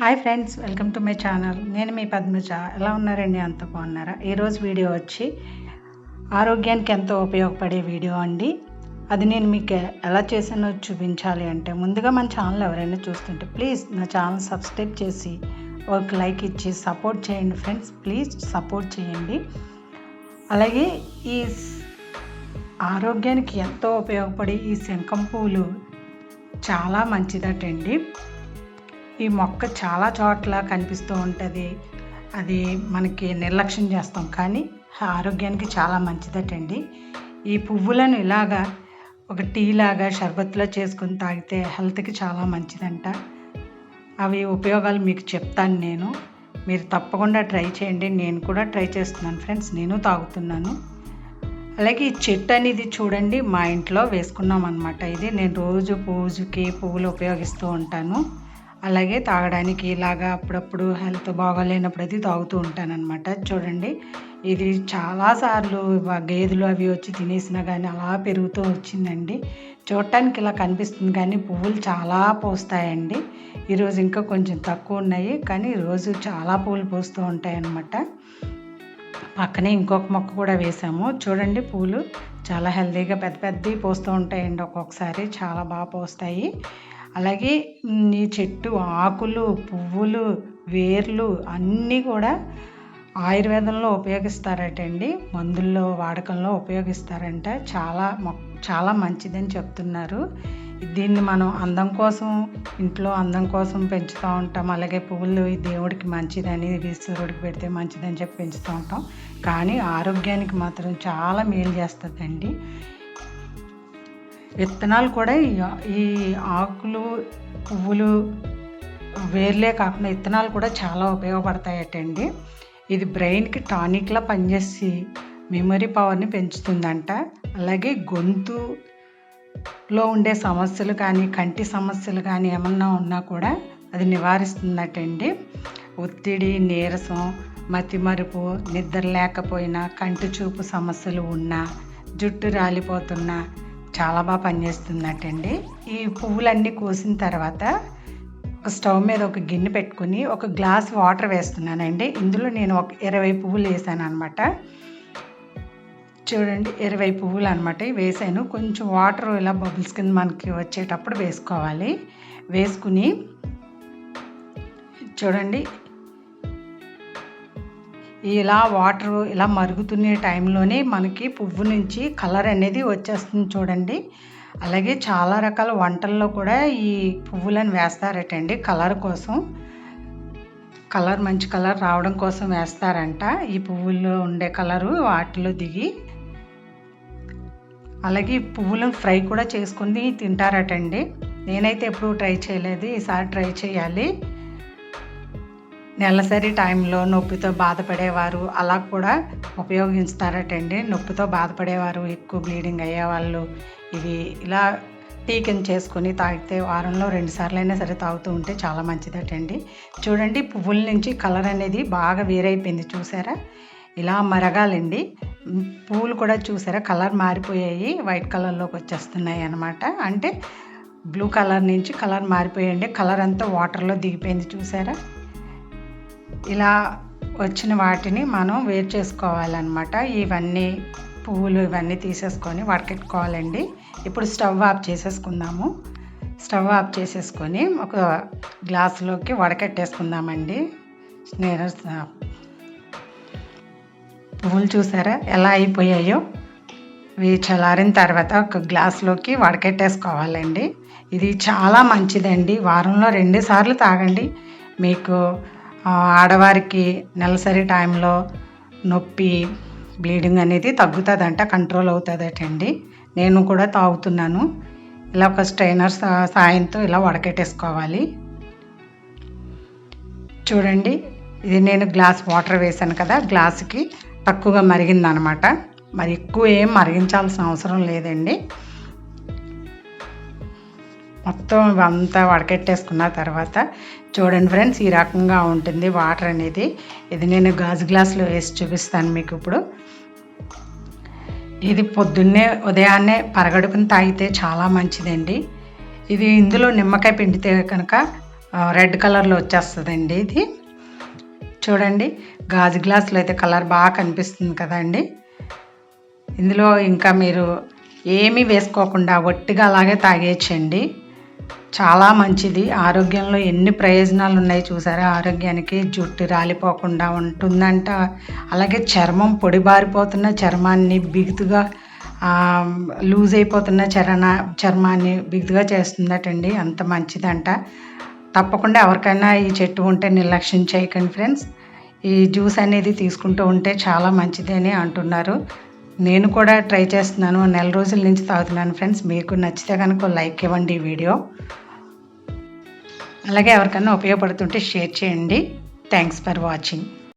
Hi friends welcome to my channel. నేను మీ పద్మజ. ఎలా ఉన్నారండి? అంత బాగున్నారా? ఈరోజు వీడియో వచ్చి ఆరోగ్యానికి ఎంతో ఉపయోగపడే వీడియో అండి. అది నేను మీకు ఎలా చేసానో చూపించాలి అంటే ముందుగా మన ఛానల్ ఎవరైనా చూస్తుంటే ప్లీజ్ నా ఛానల్ సబ్స్క్రైబ్ చేసి ఒక లైక్ ఇచ్చి సపోర్ట్ చేయండి ఫ్రెండ్స్. ప్లీజ్ సపోర్ట్ చేయండి. అలాగే ఈ ఆరోగ్యానికి ఎంతో ఉపయోగపడే ఈ శంఖం పువ్వులు చాలా మంచిదటండి. ఈ మొక్క చాలా చోట్ల కనిపిస్తూ ఉంటుంది. అది మనకి నిర్లక్ష్యం చేస్తాం. కానీ ఆరోగ్యానికి చాలా మంచిదటండి. ఈ పువ్వులను ఇలాగా ఒక టీ లాగా షర్బత్లో చేసుకుని తాగితే హెల్త్కి చాలా మంచిదంట. అవి ఉపయోగాలు మీకు చెప్తాను నేను. మీరు తప్పకుండా ట్రై చేయండి. నేను కూడా ట్రై చేస్తున్నాను ఫ్రెండ్స్. నేను తాగుతున్నాను. అలాగే ఈ చెట్టు అనేది చూడండి మా ఇంట్లో వేసుకున్నాం అనమాట ఇది నేను రోజు పూజకి పువ్వులు ఉపయోగిస్తూ ఉంటాను. అలాగే తాగడానికి ఇలాగా అప్పుడప్పుడు హెల్త్ బాగోలేనప్పుడు అది తాగుతూ ఉంటానన్నమాట. చూడండి ఇది చాలాసార్లు గేదెలు అవి వచ్చి తినేసినా కానీ అలా పెరుగుతూ వచ్చిందండి. చూడటానికి ఇలా కనిపిస్తుంది కానీ పువ్వులు చాలా పూస్తాయండి. ఈరోజు ఇంకా కొంచెం తక్కువ ఉన్నాయి కానీ రోజు చాలా పువ్వులు పూస్తూ ఉంటాయి అన్నమాట పక్కనే ఇంకొక మొక్క కూడా వేసాము. చూడండి పూలు చాలా హెల్తీగా పెద్ద పెద్దవి పోస్తూ ఉంటాయండి ఒక్కొక్కసారి చాలా బాగా పోస్తాయి. అలాగే నీ ఈ చెట్టు ఆకులు పువ్వులు వేర్లు అన్నీ కూడా ఆయుర్వేదంలో ఉపయోగిస్తారటండి. మందుల్లో వాడకంలో ఉపయోగిస్తారంట. చాలా చాలా మంచిదని చెప్తున్నారు. దీన్ని మనం అందం కోసం ఇంట్లో అందం కోసం పెంచుతూ ఉంటాం. అలాగే పువ్వులు ఈ దేవుడికి మంచిదని ఈశ్వరుడికి పెడితే మంచిదని చెప్పి పెంచుతూ ఉంటాం. కానీ ఆరోగ్యానికి మాత్రం చాలా మేలు చేస్తుందండి. విత్తనాలు కూడా ఈ- ఆకులు పువ్వులు వేర్లే కాకుండా విత్తనాలు కూడా చాలా ఉపయోగపడతాయటండి. ఇది బ్రెయిన్కి టానిక్లా పనిచేసి మెమరీ పవర్ని పెంచుతుందంట. అలాగే గొంతులో ఉండే సమస్యలు కానీ కంటి సమస్యలు కానీ ఏమన్నా ఉన్నా కూడా అది నివారిస్తుందటండి. ఒత్తిడి నీరసం మతిమరుపు నిద్ర లేకపోయినా కంటి చూపు సమస్యలు ఉన్నా జుట్టు రాలిపోతున్నా చాలా బాగా పనిచేస్తుందటండి. ఈ పువ్వులన్నీ కోసిన తర్వాత ఒక స్టవ్ మీద ఒక గిన్నె పెట్టుకుని ఒక గ్లాస్ వాటర్ వేస్తున్నానండి. ఇందులో నేను ఒక ఇరవై పువ్వులు వేసాను అనమాట చూడండి ఇరవై పువ్వులు అనమాట వేసాను. కొంచెం వాటర్ ఇలా బబుల్స్ కింద మనకి వచ్చేటప్పుడు వేసుకోవాలి. వేసుకుని చూడండి ఇలా వాటర్ ఇలా మరుగుతున్న టైంలోనే మనకి పువ్వు నుంచి కలర్ అనేది వచ్చేస్తుంది చూడండి. అలాగే చాలా రకాల వంటల్లో కూడా ఈ పువ్వులను వేస్తారటండి కలర్ కోసం. కలర్ మంచి కలర్ రావడం కోసం వేస్తారంట. ఈ పువ్వుల్లో ఉండే కలరు వాటిలో దిగి. అలాగే పువ్వులను ఫ్రై కూడా చేసుకుని తింటారటండి. నేనైతే ఎప్పుడూ ట్రై చేయలేదు. ఈసారి ట్రై చేయాలి. నెలసరి టైంలో నొప్పితో బాధపడేవారు. అలా కూడా ఉపయోగిస్తారటండి. నొప్పితో బాధపడేవారు ఎక్కువ బ్లీడింగ్ అయ్యేవాళ్ళు. ఇవి ఇలా టీ చేసుకొని తాగితే వారంలో రెండు సార్లు అయినా సరే తాగుతూ ఉంటే చాలా మంచిదటండి. చూడండి పువ్వుల నుంచి కలర్ అనేది బాగా వేరైపోయింది. చూసారా? ఇలా మరగాలండి. పువ్వులు కూడా చూసారా? కలర్ మారిపోయాయి. వైట్ కలర్లోకి వచ్చేస్తున్నాయి అనమాట అంటే బ్లూ కలర్ నుంచి కలర్ మారిపోయాయండి. కలర్ అంతా వాటర్లో దిగిపోయింది. చూసారా? ఇలా వచ్చిన వాటిని మనం వేరు చేసుకోవాలన్నమాట. ఇవన్నీ పువ్వులు ఇవన్నీ తీసేసుకొని వడకెట్టుకోవాలండి. ఇప్పుడు స్టవ్ ఆఫ్ చేసేసుకుందాము. స్టవ్ ఆఫ్ చేసేసుకొని ఒక గ్లాసులోకి వడకెట్టేసుకుందామండి. నేను పువ్వులు చూసారా ఎలా అయిపోయాయో? ఇవి చల్లారిన తర్వాత ఒక గ్లాస్లోకి వడకెట్టేసుకోవాలండి. ఇది చాలా మంచిదండి. వారంలో రెండు సార్లు తాగండి. మీకు ఆడవారికి నెలసరి టైంలో నొప్పి బ్లీడింగ్ అనేది తగ్గుతుందంట కంట్రోల్ అవుతుందటండి. నేను కూడా తాగుతున్నాను. ఇలా ఒక స్ట్రైనర్ సాయంతో ఇలా వడకెట్టేసుకోవాలి. చూడండి ఇది నేను గ్లాస్ వాటర్ వేసాను కదా గ్లాసుకి తక్కువగా మరిగిందనమాట. మరి ఎక్కువ ఏం మరిగించాల్సిన అవసరం లేదండి. మొత్తం ఇవంతా వడకెట్టేసుకున్న తర్వాత చూడండి ఫ్రెండ్స్ ఈ రకంగా ఉంటుంది వాటర్ అనేది. ఇది నేను గాజు గ్లాసులో వేసి చూపిస్తాను మీకు ఇప్పుడు. ఇది పొద్దున్నే ఉదయాన్నే పరగడుపుని తాగితే చాలా మంచిదండి. ఇది ఇందులో నిమ్మకాయ పిండితే కనుక రెడ్ కలర్లో వచ్చేస్తుందండి ఇది. చూడండి గాజు గ్లాసులో అయితే కలర్ బాగా కనిపిస్తుంది కదండి. ఇందులో ఇంకా మీరు ఏమీ వేసుకోకుండా ఒట్టిగా అలాగే తాగేయచ్చండి. చాలా మంచిది. ఆరోగ్యంలో ఎన్ని ప్రయోజనాలు ఉన్నాయి చూసారా? ఆరోగ్యానికి జుట్టు రాలిపోకుండా ఉంటుందంట. అలాగే చర్మం పొడిబారిపోతున్న చర్మాన్ని బిగుతుగా లూజ్ అయిపోతున్న చరణ చర్మాన్ని బిగుతుగా చేస్తుందటండి. అంత మంచిదంట. తప్పకుండా ఎవరికైనా ఈ చెట్టు ఉంటే నిర్లక్ష్యం చేయకండి ఫ్రెండ్స్. ఈ జ్యూస్ అనేది తీసుకుంటూ ఉంటే చాలా మంచిది అని అంటున్నారు. నేను కూడా ట్రై చేస్తున్నాను. నెల రోజుల నుంచి తాగుతున్నాను ఫ్రెండ్స్. మీకు నచ్చితే కనుక లైక్ ఇవ్వండి ఈ వీడియో. అలాగే ఎవరికైనా ఉపయోగపడుతుంటే షేర్ చేయండి. Thanks for watching.